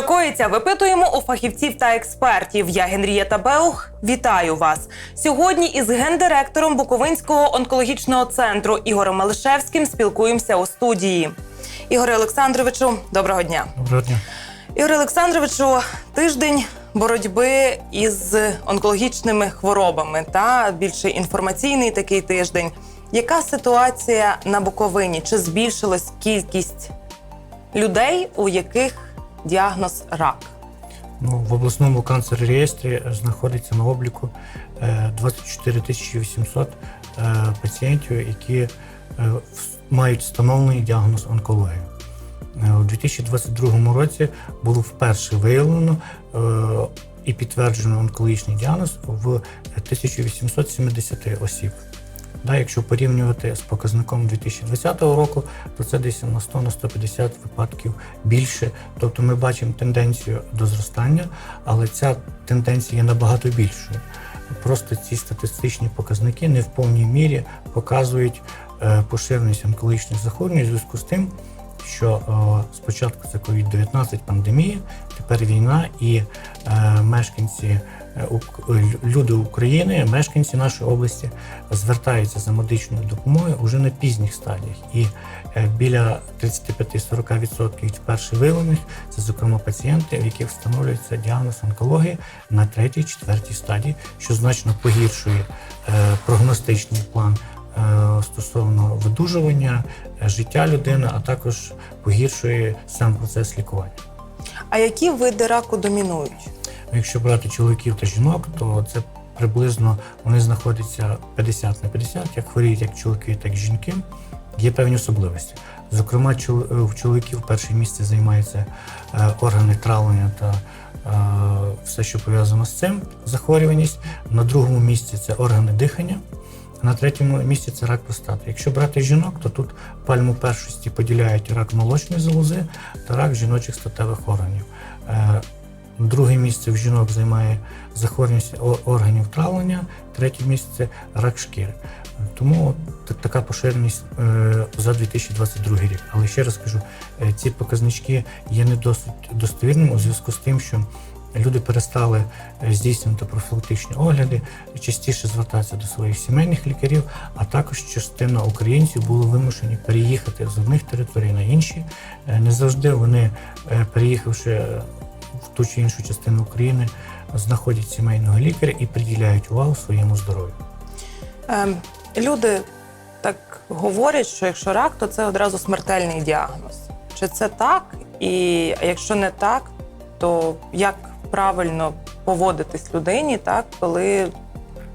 Що коїться, випитуємо у фахівців та експертів. Я Генрієта Беух. Вітаю вас сьогодні. Із гендиректором Буковинського онкологічного центру Ігорем Малишевським спілкуємося у студії. Ігоре Олександровичу, доброго дня. Доброго дня. Ігоре Олександровичу, тиждень боротьби із онкологічними хворобами та більше інформаційний такий тиждень. Яка ситуація на Буковині? Чи збільшилась кількість людей, у яких діагноз рак? Ну, в обласному канцер-реєстрі знаходиться на обліку е, 24 800 е, пацієнтів, які е, мають встановлений діагноз онкології. Е, У 2022 році було вперше виявлено е, і підтверджено онкологічний діагноз в 1870 осіб. Да, якщо порівнювати з показником 2020 року, то це десь на 100 на 150 випадків більше. Тобто ми бачимо тенденцію до зростання, але ця тенденція є набагато більшою. Просто ці статистичні показники не в повній мірі показують е, поширеність онкологічних захворювань у зв'язку з тим, що е, спочатку це COVID-19 пандемія, тепер війна і е, мешканці люди України, мешканці нашої області звертаються за медичною допомогою вже на пізніх стадіях. І е, біля 35-40% від вперше виявлених це, зокрема, пацієнти, в яких встановлюється діагноз онкології на третій, четвертій стадії, що значно погіршує е, прогностичний план е, стосовно видужування, е, життя людини, а також погіршує сам процес лікування. А які види раку домінують? Якщо брати чоловіків та жінок, то це приблизно вони знаходяться 50 на 50, як хворіють як чоловіки, так і жінки. Є певні особливості. Зокрема, в чоловіків перше місце займаються е, органи травлення та е, все, що пов'язано з цим, захворюваність. На другому місці це органи дихання. На третьому місці це рак простати. Якщо брати жінок, то тут пальму першості поділяють рак молочної залози та рак жіночих статевих органів. Друге місце в жінок займає захворюваність органів травлення, третє місце рак шкіри. Тому та- така поширеність е, за 2022 рік. Але ще раз кажу, е, ці показнички є не досить достовірними у зв'язку з тим, що люди перестали е, здійснювати профілактичні огляди, частіше звертатися до своїх сімейних лікарів, а також частина українців були вимушені переїхати з одних територій на інші. Не завжди вони, переїхавши в ту чи іншу частину України, знаходять сімейного лікаря і приділяють увагу своєму здоров'ю. Ем, люди так говорять, що якщо рак, то це одразу смертельний діагноз. Чи це так? І якщо не так, то як правильно поводитись людині, так, коли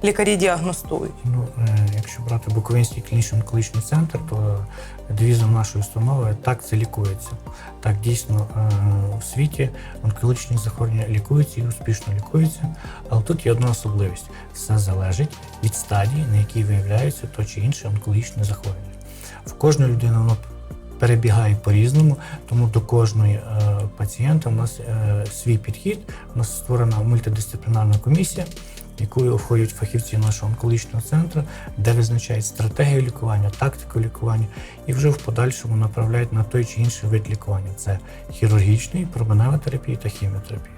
лікарі діагностують? Ну, е, якщо брати Буковинський клінічний онкологічний центр, то девізом нашої установи так це лікується. Так дійсно е, у світі онкологічні захворювання лікуються і успішно лікуються. Але тут є одна особливість: все залежить від стадії, на якій виявляється то чи інше онкологічне захворювання. В кожної людини воно перебігає по-різному, тому до кожної е, пацієнта у нас е, свій підхід. У нас створена мультидисциплінарна комісія, якою входять фахівці нашого онкологічного центру, де визначають стратегію лікування, тактику лікування, і вже в подальшому направляють на той чи інший вид лікування. Це хірургічний, променева терапія та хіміотерапія.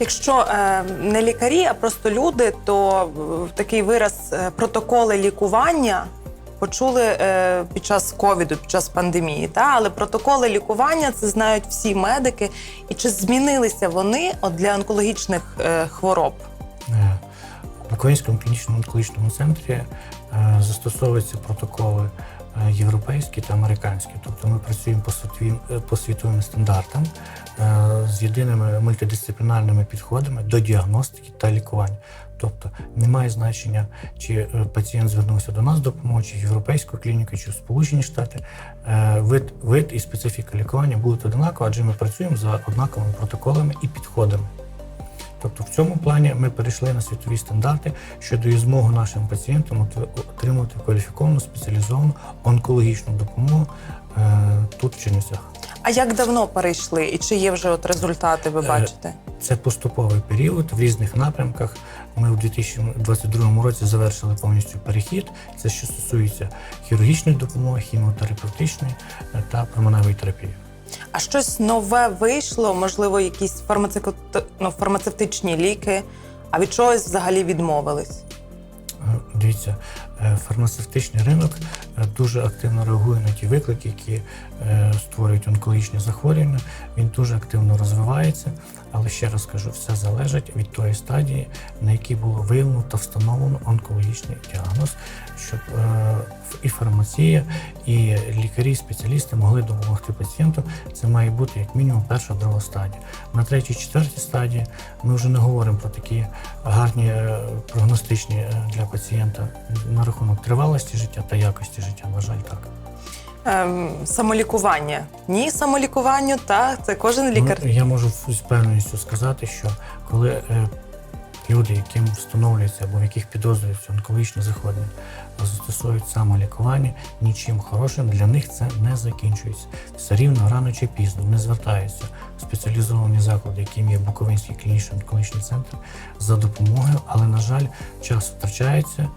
Якщо е, не лікарі, а просто люди, то е, такий вираз е, протоколи лікування почули е, під час ковіду, під час пандемії. Та? Але протоколи лікування це знають всі медики. І чи змінилися вони от для онкологічних е, хвороб? В Буковинському клінічному онкологічному центрі е, застосовуються протоколи е, європейські та американські. Тобто ми працюємо по світовим, е, по світовим стандартам з єдиними мультидисциплінарними підходами до діагностики та лікування. Тобто немає значення, чи пацієнт звернувся до нас з допомогою, чи європейську клініку, чи в Сполучені Штати. Вид, вид і специфіка лікування будуть однакові, адже ми працюємо за однаковими протоколами і підходами. Тобто в цьому плані ми перейшли на світові стандарти, що дає змогу нашим пацієнтам отримувати кваліфіковану спеціалізовану онкологічну допомогу е, тут в Чернівцях. А як давно перейшли? І чи є вже от результати, ви Е, бачите? Це поступовий період в різних напрямках. Ми у 2022 році завершили повністю перехід. Це що стосується хірургічної допомоги, хіміотерапевтичної е, та променевої терапії. А щось нове вийшло, можливо, якісь фармацевт... ну, фармацевтичні ліки, а від чогось взагалі відмовились. Е, Дивіться, е, фармацевтичний ринок е, дуже активно реагує на ті виклики, які створюють онкологічні захворювання. Він дуже активно розвивається, але ще раз кажу, все залежить від тої стадії, на якій було виявлено та встановлено онкологічний діагноз, щоб е, і фармація, і лікарі, спеціалісти могли допомогти пацієнту. Це має бути як мінімум перша, друга стадія. На третій, четвертій стадії ми вже не говоримо про такі гарні е, прогностичні е, для пацієнта на рахунок тривалості життя та якості життя. На жаль, так. Ем, самолікування. Ні, самолікуванню, так, це кожен лікар. Ну, я можу з впевненістю сказати, що коли люди, яким встановлюється або в яких підозрюється онкологічне захворювання, застосовують самолікування, нічим хорошим для них це не закінчується. Все рівно рано чи пізно не звертаються в спеціалізовані заклади, яким є Буковинський клінічний онкологічний центр, за допомогою, але, на жаль, час втрачається.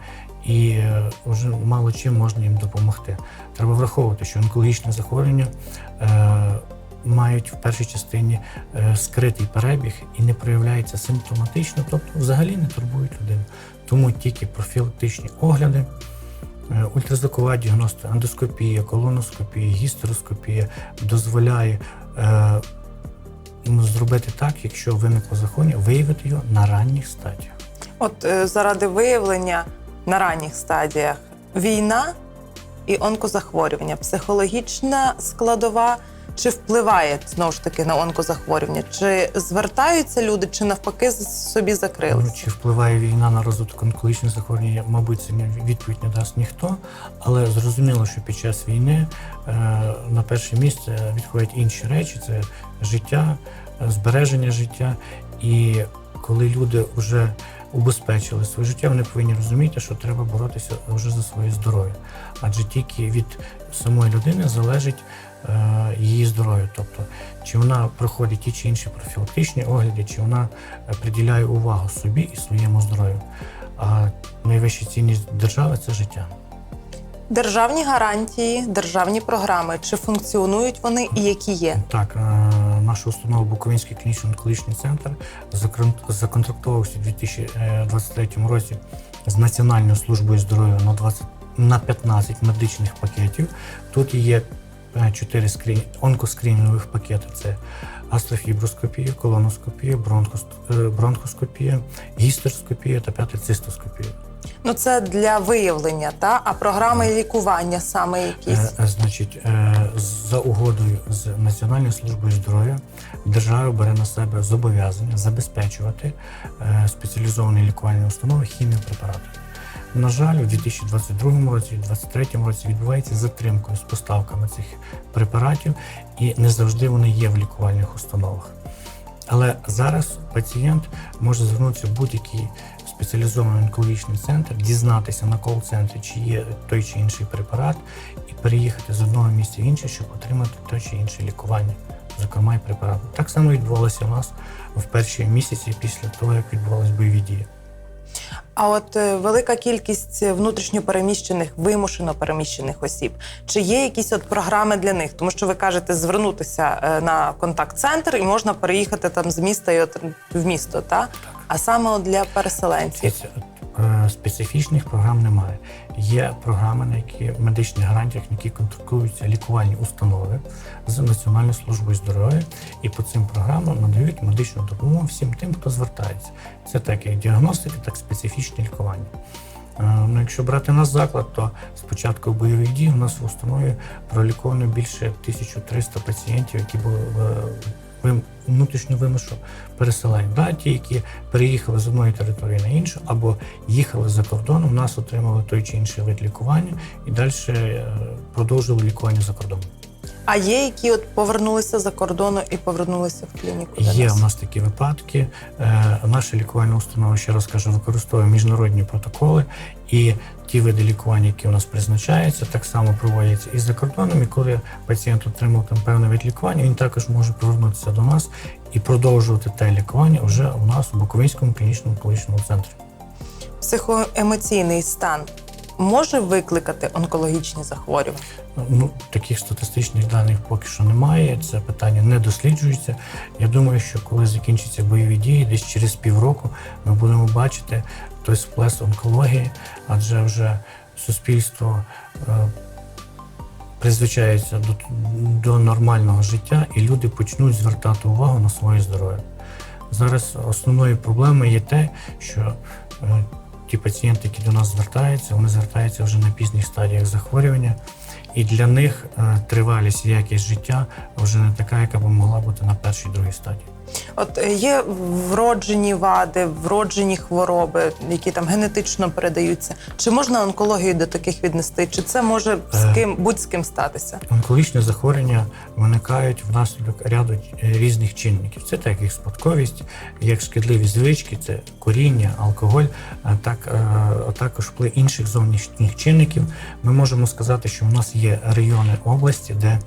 І е, вже мало чим можна їм допомогти. Треба враховувати, що онкологічне захворювання е, мають в першій частині е, скритий перебіг і не проявляється симптоматично, тобто взагалі не турбують людину. Тому тільки профілактичні огляди, е, ультразвукова діагностика, ендоскопія, колоноскопія, гістероскопія дозволяє е, ну, зробити так, якщо виникло захворювання, виявити його на ранніх стадіях. От заради виявлення на ранніх стадіях війна і онкозахворювання, психологічна складова. Чи впливає знову ж таки на онкозахворювання? Чи звертаються люди, чи навпаки собі Ну. Чи впливає війна на розвиток онкологічних захворювань, мабуть, це відповідь не дасть ніхто. Але зрозуміло, що під час війни е, на перше місце відходять інші речі: це життя, збереження життя. І коли люди вже убезпечили своє життя, вони повинні розуміти, що треба боротися вже за своє здоров'я. Адже тільки від самої людини залежить е, її здоров'я. Тобто, чи вона проходить ті чи інші профілактичні огляди, чи вона е, приділяє увагу собі і своєму здоров'ю. А найвища цінність держави це життя. Державні гарантії, державні програми, чи функціонують вони і які є? Так, е, наша установа Буковинський клінічний онкологічний центр закон- законтрактувався у 2023 році з Національною службою здоров'я на 20 на 15 медичних пакетів. Тут є 4 скрін... онкоскрінінгових пакети: це астрофіброскопія, колоноскопія, е, бронхоскопія, гістероскопія та п'ята цистоскопія. Ну це для виявлення, та а програми лікування саме якісь. Е, е, Значить, е, за угодою з Національною службою здоров'я держава бере на себе зобов'язання забезпечувати спеціалізовані лікувальні установи хіміопрепаратами. На жаль, у 2022 році, 2023 році відбувається затримкою з поставками цих препаратів, і не завжди вони є в лікувальних установах. Але зараз пацієнт може звернутися в будь-який спеціалізований онкологічний центр, дізнатися на кол-центрі, чи є той чи інший препарат, і переїхати з одного місця в інше, щоб отримати те чи інше лікування, зокрема і препарат. Так само відбувалося у нас в перші місяці після того, як відбувалися бойові дії. А от е, велика кількість внутрішньопереміщених, вимушено переміщених осіб. Чи є якісь от програми для них? Тому що ви кажете звернутися е, на контакт-центр і можна переїхати там з міста і от в місто, та? А саме для переселенців. Е, Специфічних програм немає. Є програми, на які медичних гарантіях, на які контрактуються лікувальні установи з Національною службою здоров'я, і по цим програмам надають медичну допомогу всім тим, хто звертається. Це так як діагностика, так і специфічне лікування. Е, Ну, якщо брати наш заклад, то з початку бойових дій у нас в установі проліковано більше 1300 пацієнтів, які були е, вим- внутрішньо вимушено переселені. Да, які переїхали з одної території на іншу, або їхали за кордоном, у нас отримали той чи інший вид лікування і далі е, продовжували лікування за кордоном. А є, які от повернулися за кордону і повернулися в клініку. до Є нас? у нас такі випадки. Е, Наша лікувальна установа, ще раз кажу, використовує міжнародні протоколи, і ті види лікування, які у нас призначаються, так само проводяться і за кордоном. І коли пацієнт отримав там певний вид лікування, він також може повернутися до нас і продовжувати те лікування вже у нас у Буковинському клінічному онкологічному центрі. Психоемоційний стан може викликати онкологічні захворювання? Ну, таких статистичних даних поки що немає. Це питання не досліджується. Я думаю, що коли закінчаться бойові дії, десь через півроку ми будемо бачити той сплес онкології, адже вже суспільство е, призвичається до, до нормального життя, і люди почнуть звертати увагу на своє здоров'я. Зараз основною проблемою є те, що е, ті пацієнти, які до нас звертаються, вони звертаються вже на пізніх стадіях захворювання, і для них е, тривалість і якість життя вже не така, яка б могла бути на першій другій стадії. От е, є вроджені вади, вроджені хвороби, які там генетично передаються. Чи можна онкологію до таких віднести? Чи це може з Е. ким будь з ким статися? Онкологічні захворювання виникають внаслідок ряду е, різних чинників. Це так як спадковість, як шкідливі звички, це куріння, алкоголь, а так а також вплив інших зовнішніх чинників. Ми можемо сказати, що в нас є райони області, де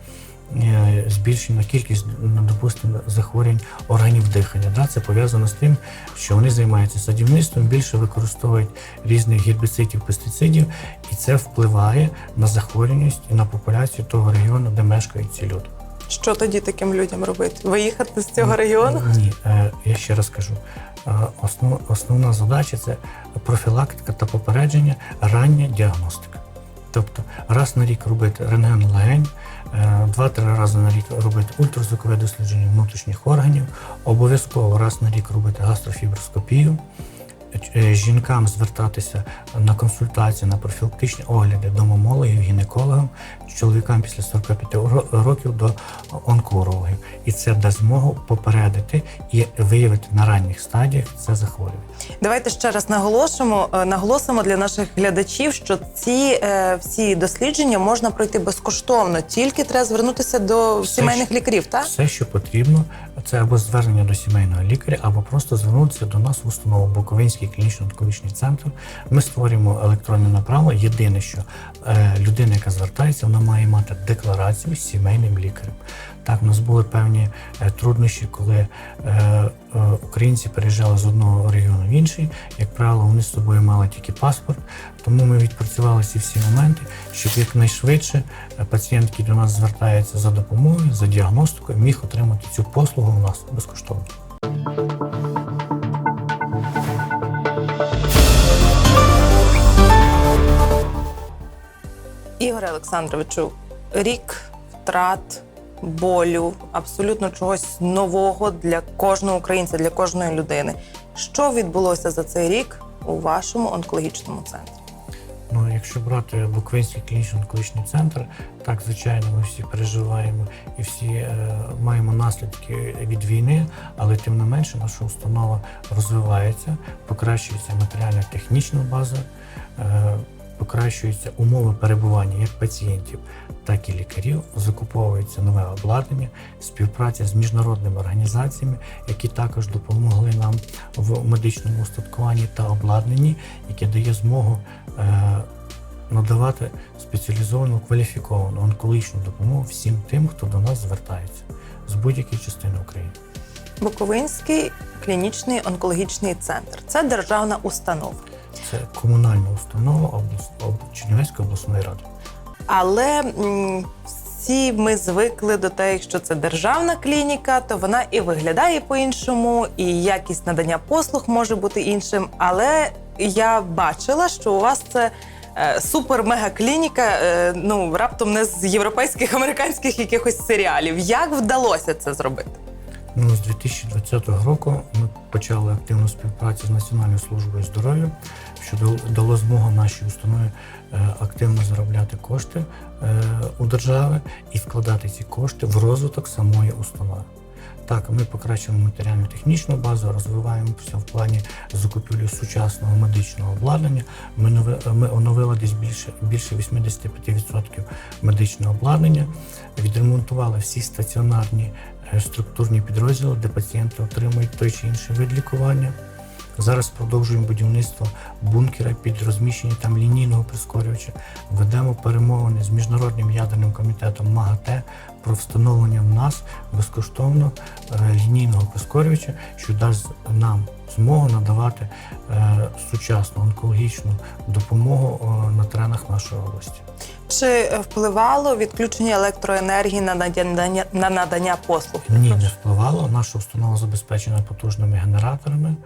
збільшена кількість, допустимо, захворювань органів дихання. Да? Це пов'язано з тим, що вони займаються садівництвом, більше використовують різних гербіцидів, пестицидів, і це впливає на захворюваність і на популяцію того регіону, де мешкають ці люди. Що тоді таким людям робити? Виїхати з цього району? Ні, е, я ще раз кажу. е, Основ, основна задача це профілактика та попередження, рання діагностика. Тобто раз на рік робити рентген легень, е, два-три рази на рік робити ультразвукове дослідження внутрішніх органів, обов'язково раз на рік робити гастрофіброскопію. Е, Жінкам звертатися на консультації, на профілактичні огляди до мамологів, гінекологів, чоловікам після 45 ро- років до онкоурологів. І це дасть змогу попередити і виявити на ранніх стадіях це захворювання. Давайте ще раз наголосимо, е, наголосимо для наших глядачів, що ці е, всі дослідження можна пройти безкоштовно, тільки треба звернутися до Все, сімейних лікарів, так? Все, що потрібно, це або звернення до сімейного лікаря, або просто звернутися до нас в установу Буковинський клінічно-онкологічний центр. Ми створюємо електронне направлення. Єдине, що е, людина, яка звертається, вона має мати декларацію з сімейним лікарем. Так, у нас були певні е, труднощі, коли е, українці переїжджали з одного регіону в інший. Як правило, вони з собою мали тільки паспорт. Тому ми відпрацювали ці всі моменти, щоб якнайшвидше пацієнт, до нас звертається за допомогою, за діагностикою, міг отримати цю послугу у нас безкоштовно. Ігоре Олександровичу, рік втрат, болю, абсолютно чогось нового для кожного українця, для кожної людини. Що відбулося за цей рік у вашому онкологічному центрі? Ну, якщо брати Буковинський клінічно-онкологічний центр, так звичайно, ми всі переживаємо і всі е, маємо наслідки від війни, але тим не менше наша установа розвивається, покращується матеріально-технічна база, е, покращуються умови перебування як пацієнтів, так і лікарів, закуповується нове обладнання, співпраця з міжнародними організаціями, які також допомогли нам в медичному устаткуванні та обладнанні, яке дає змогу е, надавати спеціалізовану кваліфіковану онкологічну допомогу всім тим, хто до нас звертається з будь-якої частини України. Буковинський клінічний онкологічний центр це державна установа. Це комунальна установа облас... об- Чернівецької обласної ради. Але всі ми звикли до того, що це державна клініка, то вона і виглядає по-іншому, і якість надання послуг може бути іншим. Але я бачила, що у вас це. е, Супер-мега-клініка, е, ну раптом не з європейських американських якихось серіалів. Як вдалося це зробити? Ну, з 2020 року ми почали активну співпрацю з Національною службою здоров'я, що дал- дало змогу нашій установі е, активно заробляти кошти е, у держави і вкладати ці кошти в розвиток самої установи. Так, ми покращуємо матеріально-технічну базу, розвиваємося в плані закупівлі сучасного медичного обладнання. Ми, нови- ми оновили десь більше, більше 85% медичного обладнання, відремонтували всі стаціонарні е, структурні підрозділи, де пацієнти отримують той чи інший вид лікування. Зараз продовжуємо будівництво бункера під розміщення там лінійного прискорювача. Ведемо перемовини з міжнародним ядерним комітетом МАГАТЕ про встановлення в нас безкоштовно е, лінійного прискорювача, що дасть нам змогу надавати е, сучасну онкологічну допомогу е, на теренах нашої області. Чи е, впливало відключення електроенергії на надання, на надання послуг? Ні, не впливало. Наша установа забезпечена потужними генераторами,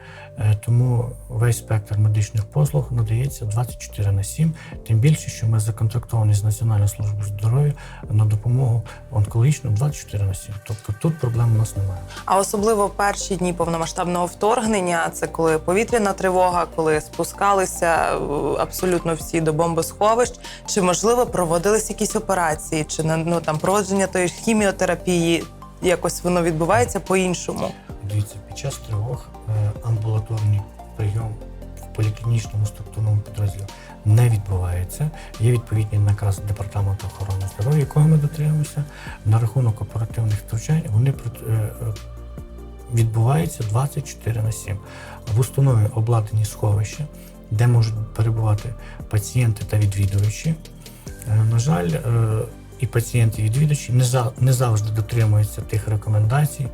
тому весь спектр медичних послуг надається 24 на 7. Тим більше, що ми законтрактовані з Національною службою здоров'я на допомогу онкологічну 24 на 7. Тобто тут проблем у нас немає. А особливо перші дні повномасштабного вторгнення, це коли повітряна тривога, коли спускалися е, абсолютно всі до бомбосховищ. Чи можливо проводились якісь операції, чи на- ну там проводження тої хіміотерапії? Якось воно відбувається по-іншому. Дивіться, під час тривог е, амбулаторний прийом в поліклінічному структурному підрозділі не відбувається. Є відповідний наказ департаменту охорони здоров'я, якого ми дотримуємося. На рахунок оперативних втручань вони е, 24 на 7. В установі обладнані сховища, де можуть перебувати пацієнти та відвідувачі. Е, На жаль, е, і пацієнти, і відвідувачі не, за, не завжди дотримуються тих рекомендацій,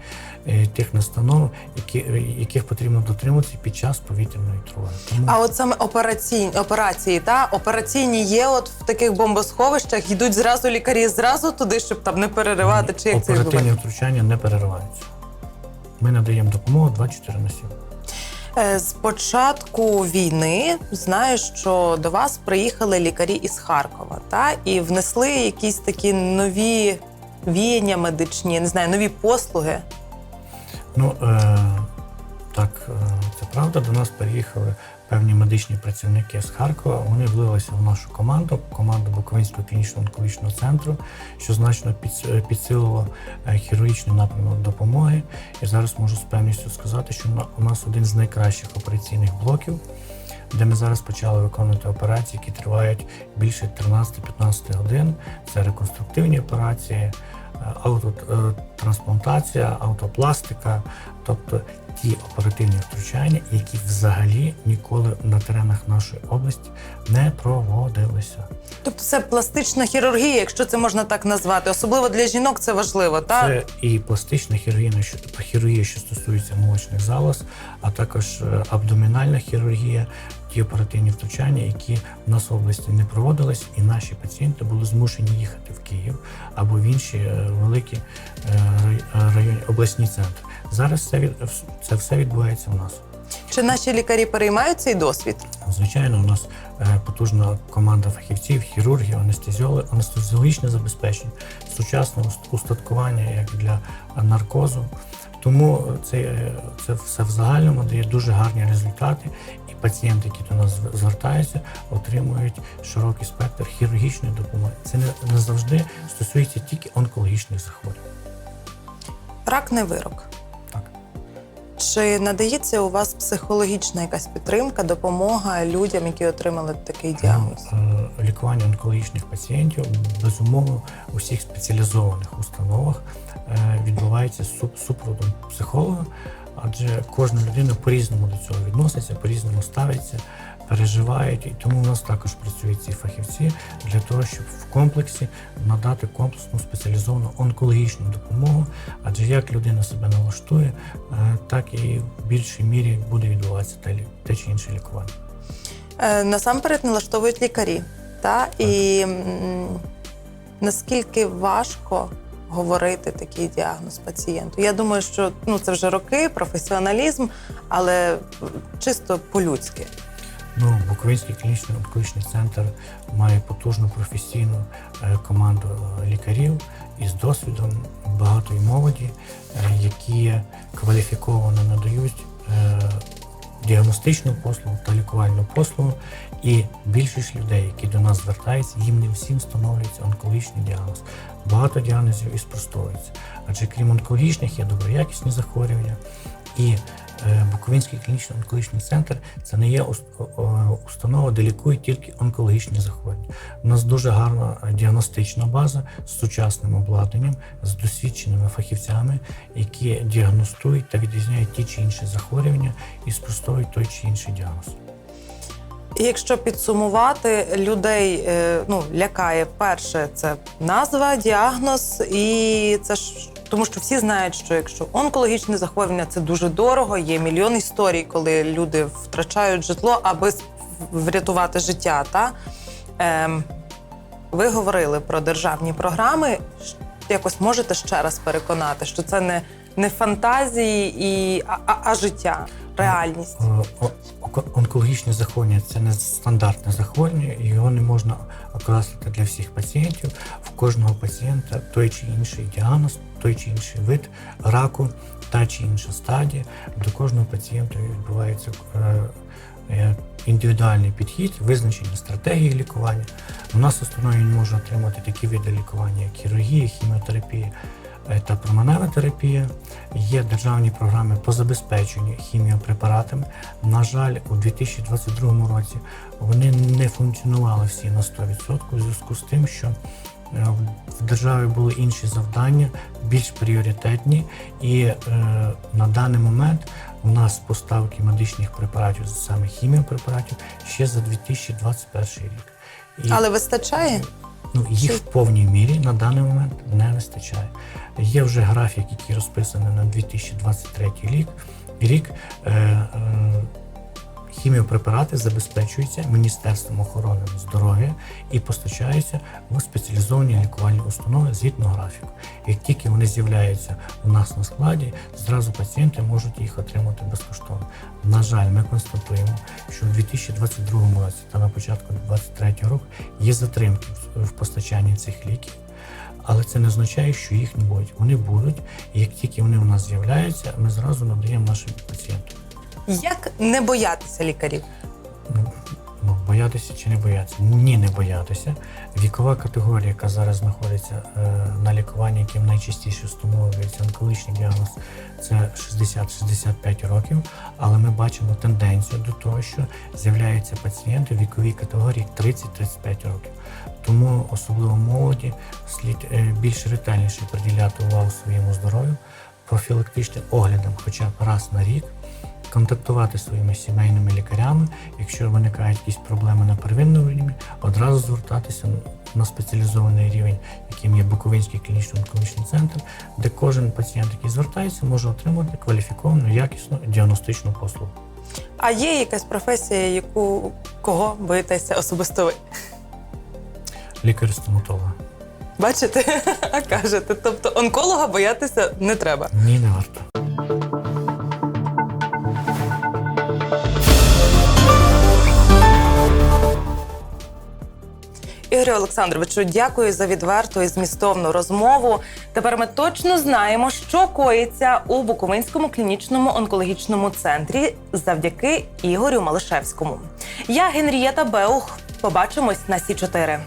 е, тих настанов, які, яких потрібно дотримуватися під час повітряної тривоги. Тому А от саме операційні операції, та операційні є, от в таких бомбосховищах йдуть зразу лікарі зразу туди, щоб там не переривати, чи як це оперативні відбувається? втручання не перериваються. Ми надаємо допомогу 24 на 7. Е, З початку війни знаю, що до вас приїхали лікарі із Харкова, та і внесли якісь такі нові віяння медичні, не знаю, нові послуги. Ну е, правда. До нас переїхали певні медичні працівники з Харкова. Вони влилися в нашу команду, команду Буковинського клінічного онкологічного центру, що значно е, підсилило е, хірургічний напрямок допомоги. І зараз можу з певністю сказати, що у нас один з найкращих операційних блоків. Де ми зараз почали виконувати операції, які тривають більше 13-15 годин. Це реконструктивні операції, е, аутотрансплантація, автопластика, тобто ті оперативні втручання, які взагалі ніколи на теренах нашої області не проводилися. Тобто це пластична хірургія, якщо це можна так назвати. Особливо для жінок це важливо, так? Це і пластична хірургія, що хірургія, що стосується молочних залоз, а також е, абдомінальна хірургія, ті оперативні втручання, які в нас в області не проводились, і наші пацієнти були змушені їхати в Київ або в інші е, великі е, рай- районні обласні центри. Зараз це від це все відбувається в нас. Чи наші лікарі переймають цей досвід? Звичайно, у нас е, потужна команда фахівців, хірургів, анестезіологічне забезпечення, сучасне устаткування як для наркозу. Тому це, е, це все в загальному дає дуже гарні результати, і пацієнти, які до нас звертаються, отримують широкий спектр хірургічної допомоги. Це не, не завжди стосується тільки онкологічних захворювань. Рак не вирок. Так. Чи надається у вас психологічна якась підтримка, допомога людям, які отримали такий діагноз? Ну, е, Лікування онкологічних пацієнтів безумовно у всіх спеціалізованих установах е, відбувається з суп- супроводом психолога, адже кожна людина по-різному до цього відноситься, по-різному ставиться, переживають. І тому у нас також працюють ці фахівці для того, щоб в комплексі надати комплексну спеціалізовану онкологічну допомогу. Адже як людина себе налаштує, е, так і в більшій мірі буде відбуватися те, чи інше лікування. Е, Насамперед налаштовують лікарі. Та? І наскільки важко говорити такий діагноз пацієнту? Я думаю, що ну, це вже роки, професіоналізм, але чисто по-людськи. Ну, Буковинський клінічний онкологічний центр має потужну професійну е, команду е, лікарів із досвідом багатої молоді, е, які кваліфіковано надають діагностичну послугу та лікувальну послугу. І більшість людей, які до нас звертаються, їм не всім встановлюється онкологічний діагноз. Багато діагнозів і спростовується. Адже крім онкологічних є доброякісні захворювання. І Буковинський клінічний онкологічний центр це не є установа, де лікують тільки онкологічні захворювання. У нас дуже гарна е, діагностична база з сучасним обладнанням, з досвідченими фахівцями, які діагностують та відрізняють ті чи інші захворювання і спростовують той чи інший діагноз. Якщо підсумувати, людей е, ну, лякає перше це назва, діагноз, і це ж тому, що всі знають, що якщо онкологічне захворювання це дуже дорого. Є мільйон історій, коли люди втрачають житло, аби врятувати життя. Та? Ем, ви говорили про державні програми. Якось можете ще раз переконати, що це не, не фантазії, і, а, а, а життя, реальність. Онкологічне захворювання це не стандартне захворювання, і його не можна окреслити для всіх пацієнтів. В кожного пацієнта той чи інший діагноз, той чи інший вид раку, та чи інша стадія. До кожного пацієнта відбувається е, е, індивідуальний підхід, визначені стратегії лікування. У нас основною він може отримати такі види лікування, як хірургія, хіміотерапія та променева терапія. Є державні програми по забезпеченню хіміопрепаратами. На жаль, у 2022 році вони не функціонували всі на 100% у зв'язку з тим, що е, в державі були інші завдання, більш пріоритетні, і е, на даний момент у нас поставки медичних препаратів, саме хіміопрепаратів, ще за 2021 рік. І Але вистачає? Ну, їх в повній мірі на даний момент не вистачає. Є вже графік, який розписаний на 2023 рік. рік. Е, е, хіміопрепарати забезпечуються Міністерством охорони здоров'я і постачаються в спеціалізовані лікувальні установи згідно графіку. Як тільки вони з'являються у нас на складі, зразу пацієнти можуть їх отримати безкоштовно. На жаль, ми констатуємо, що у 2022 році та на початку 2023 року є затримки в- в постачанні цих ліків. Але це не означає, що їх не будуть. Вони будуть, і як тільки вони у нас з'являються, ми зразу надаємо нашим пацієнтам. Як не боятися лікарів? Ну, ну, боятися чи не боятися? Ні, не боятися. Вікова категорія, яка зараз знаходиться е, на лікуванні, яким найчастіше встановлюється онкологічний діагноз, це 60-65 років. Але ми бачимо тенденцію до того, що з'являються пацієнти в віковій категорії 30-35 років. Тому особливо молоді слід е, більш ретельніше приділяти увагу своєму здоров'ю, профілактичним оглядам хоча б раз на рік контактувати своїми сімейними лікарями. Якщо виникають якісь проблеми на первинному рівні, одразу звертатися на спеціалізований рівень, яким є Буковинський клінічний онкологічний центр, де кожен пацієнт, який звертається, може отримати кваліфіковану, якісну діагностичну послугу. А є якась професія, яку кого боїтеся особисто ви? Лікар-стоматолога. Бачите? Кажете, тобто онколога боятися не треба. Ні, Ігорю Олександровичу, дякую за відверту і змістовну розмову. Тепер ми точно знаємо, що коїться у Буковинському клінічному онкологічному центрі завдяки Ігорю Малишевському. Я Генрієта Беух. Побачимось на Сі 4